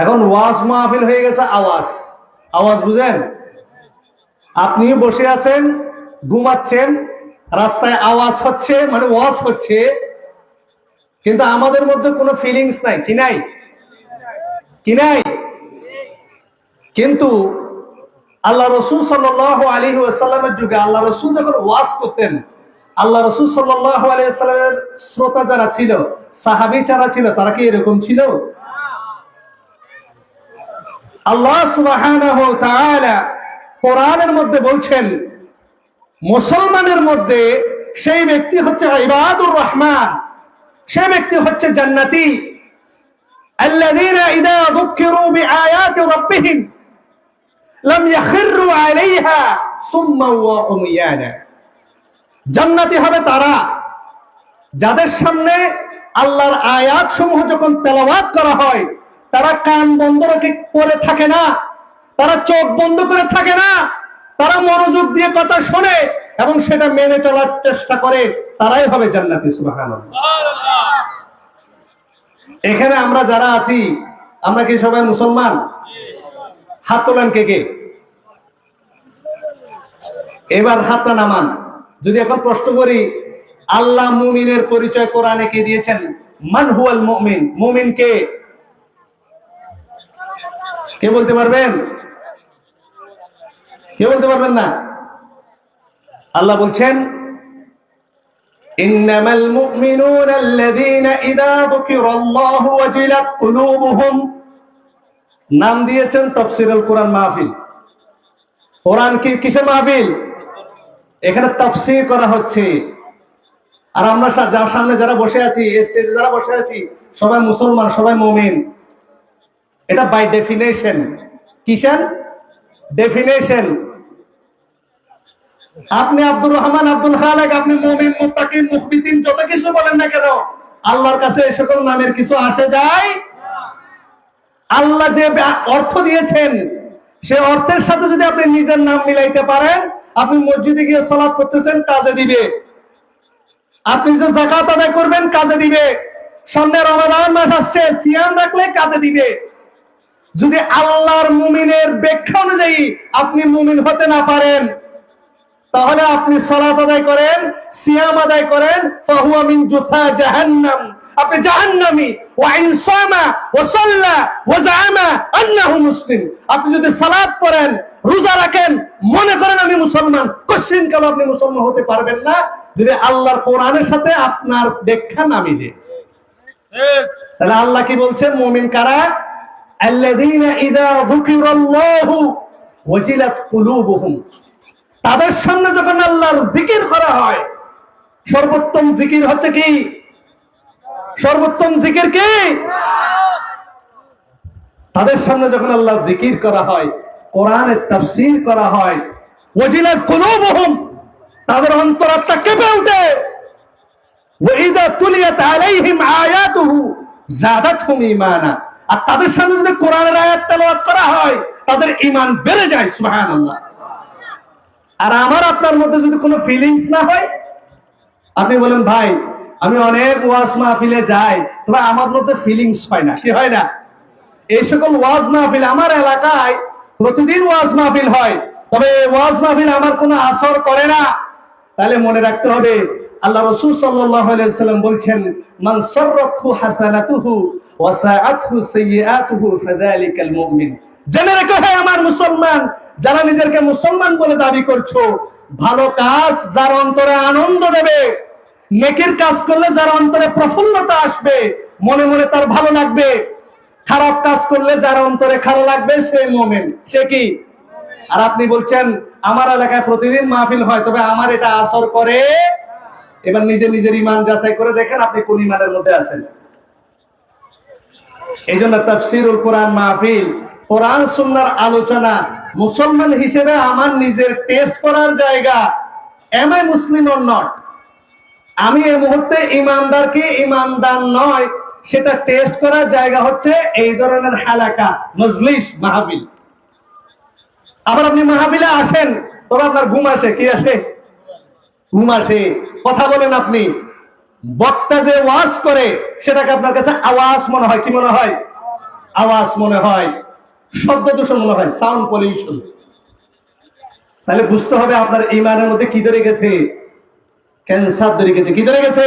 এখন ওয়াজ মাহফিল হয়ে গেছে আওয়াজ। আওয়াজ বুঝেন? আপনি বসে আছেন, ঘুমাচ্ছেন, রাস্তায় আওয়াজ হচ্ছে মানে ওয়াজ হচ্ছে, কিন্তু আমাদের মধ্যে কোনো ফিলিংস নাই। কি নাই? কি নাই? কিন্তু আল্লাহ রসুল সাল্লাহ আলী আসাল্লামের যুগে আল্লাহ রসুল যখন ওয়াজ করতেন, আল্লাহ রসুল সাল্লাহ আলী শ্রোতা যারা ছিল, সাহাবি যারা ছিল, তারা কি এরকম ছিল? আল্লাহ সুবহানাহু ওয়া তাআলা কোরআনের মধ্যে বলছেন মুসলমানের মধ্যে সেই ব্যক্তি হচ্ছে ইবাদুর রহমান সেই ব্যক্তি হচ্ছে জান্নাতি الذين إذا ذكروا بآيات ربهم لم يخروا عليها صما وعميانا জান্নাতি হবে তারা যাদের সামনে আল্লাহর আয়াত সমূহ যখন তেলাওয়াত করা হয় তারা কান বন্ধ রেখে করে থাকে না। তারা চোখ বন্ধ করে থাকে না। তারা মনোযোগ দিয়ে কথা শোনে এবং সেটা মেনে চলার চেষ্টা করে। তারাই হবে জান্নাতি, সুবহানাল্লাহ। এখানে আমরা যারা আছি, আমরা কি সবাই মুসলমান? হাত তোলেন কে কে? এবার হাতটা নামান। যদি এখন প্রশ্ন করি, আল্লাহ মুমিনের পরিচয় কোরআনে কে দিয়েছেন? মান হুয়াল মুমিন। মুমিন কে? কে বলতে পারবেন কে বলতে পারবেন না আল্লাহ বলছেন إنما المؤمنون الذين إذا ذكر الله وجلت قلوبهم নাম দিয়েছেন তফসিরুল কোরআন মাহফিল কোরআন কি কিসের মাহফিল এখানে তফসির করা হচ্ছে আর আমরা সা- যার সামনে যারা বসে আছি স্টেজে যারা বসে আছি সবাই মুসলমান সবাই মুমিন এটা বাই ডেফিনেশন কিসেন ডেফিনেশন আপনি আব্দুর রহমান, আব্দুল খালেক, আপনি মুমিন মুত্তাকি মুখবিতিন যত কিছু বলেন না কেন, আল্লাহর কাছে এই সকল নামের কিছু আসে যায়? আল্লাহ যে অর্থ দিয়েছেন, সে অর্থের সাথে যদি আপনি নিজের নাম মিলাইতে পারেন, আপনি মসজিদে গিয়ে সালাত করতেছেন কাজে দিবে। আপনি যে জাকাত আদায় করবেন, কাজে দিবে। সামনে রমাদান মাস আসছে, সিয়াম রাখলে কাজে দিবে। যদি আল্লাহর মুমিনের ব্যাখ্যা অনুযায়ী আপনি মুমিন হতে না পারেন তাহলে আপনি সালাত আদায় করেন সিয়াম আদায় করেন ফাহুয়া মিন জুসা জাহান্নাম। আপনি জাহান্নামী। ওয়া ইন সামা ওয়া সাল্লা ওয়া জাআমা আন্নাহু মুসলিম। আপনি যদি সালাত পড়েন রোজা রাখেন মনে করেন আমি মুসলমান কোশ্চিন কাল আপনি মুসলমান হতে পারবেন না। যদি আল্লাহর কোরআনের সাথে আপনার ব্যাখ্যা না মিলে। তাহলে আল্লাহ কি বলছেন মুমিন কারা? তাদের সামনে যখন আল্লাহর জিকির করা হয়, সর্বোত্তম জিকির হচ্ছে কি? সর্বোত্তম জিকির কি? তাদের সামনে যখন আল্লাহর জিকির করা হয়, কোরআনের তাফসীর করা হয়, ওয়াজিলাত কুলুবুহুম, তাদের অন্তরাত্মা কেঁপে ওঠে। ওয়াইদা তুলিয়াত আলাইহিম আয়াতুহু, যাদাতহুম ঈমানা আর তাদের সামনে যদি কোরআনের আয়াত তেলাওয়াত করা হয়, তাদের ঈমান বেড়ে যায়, সুবহানাল্লাহ। আর আমার আপনার মধ্যে যদি কোনো ফিলিংস না হয়, আপনি বলেন, ভাই, আমি অনেক ওয়াজ মাহফিলে যাই, তবে আমার মধ্যে ফিলিংস হয় না। কি হয় না? এই সকল ওয়াজ মাহফিল আমার এলাকায় প্রতিদিন ওয়াজ মাহফিল হয়, তবে ওয়াজ মাহফিল আমার কোনো আসর করে না। তাহলে মনে রাখতে হবে, আল্লাহ রসুল সাল্লাম বলছেন, মান সাররাতহু হাসানাতুহু জেনে রেখো হে আমার মুসলমান, যারা মুসলমান বলে দাবি করছ, ভালো কাজ যার অন্তরে আনন্দ দেবে কাজ করলে যার অন্তরে প্রফুল্লতা আসবে, মনে মনে তার ভালো লাগবে, খারাপ কাজ করলে যার অন্তরে খারাপ লাগবে সে মোমেন, সে কি? আর আপনি বলছেন, আমার এলাকায় প্রতিদিন মাহফিল হয়, তবে আমার এটা আসর করে? এবার নিজে নিজের ইমান যাচাই করে দেখেন আপনি কোন ইমানের মধ্যে আছেন। এই জন্য তফসিরুল কোরআন মাহফিল, কোরআন সুন্নার আলোচনা, মুসলমান হিসেবে আমার নিজের টেস্ট করার জায়গা am I Muslim or not আমি এই মুহূর্তে ইমানদার কি? ইমানদার নয়। সেটা টেস্ট করার জায়গা হচ্ছে এই ধরনের হালাকা, মজলিস, মাহফিল। আবার আপনি মাহফিলে আসেন, তবে আপনার ঘুম আসে, কি আসে? ঘুম আসে। কথা বলেন আপনি। বক্তা যে ওয়াজ করে, সেটাকে আপনার কাছে আওয়াজ মনে হয়, কি মনে হয়? আওয়াজ মনে হয়, শব্দ দূষণ মনে হয় সাউন্ড পলিউশন তাহলে বুঝতে হবে আপনার ইমানের মধ্যে কি ধরে গেছে? ক্যান্সার ধরে গেছে, কি ধরে গেছে?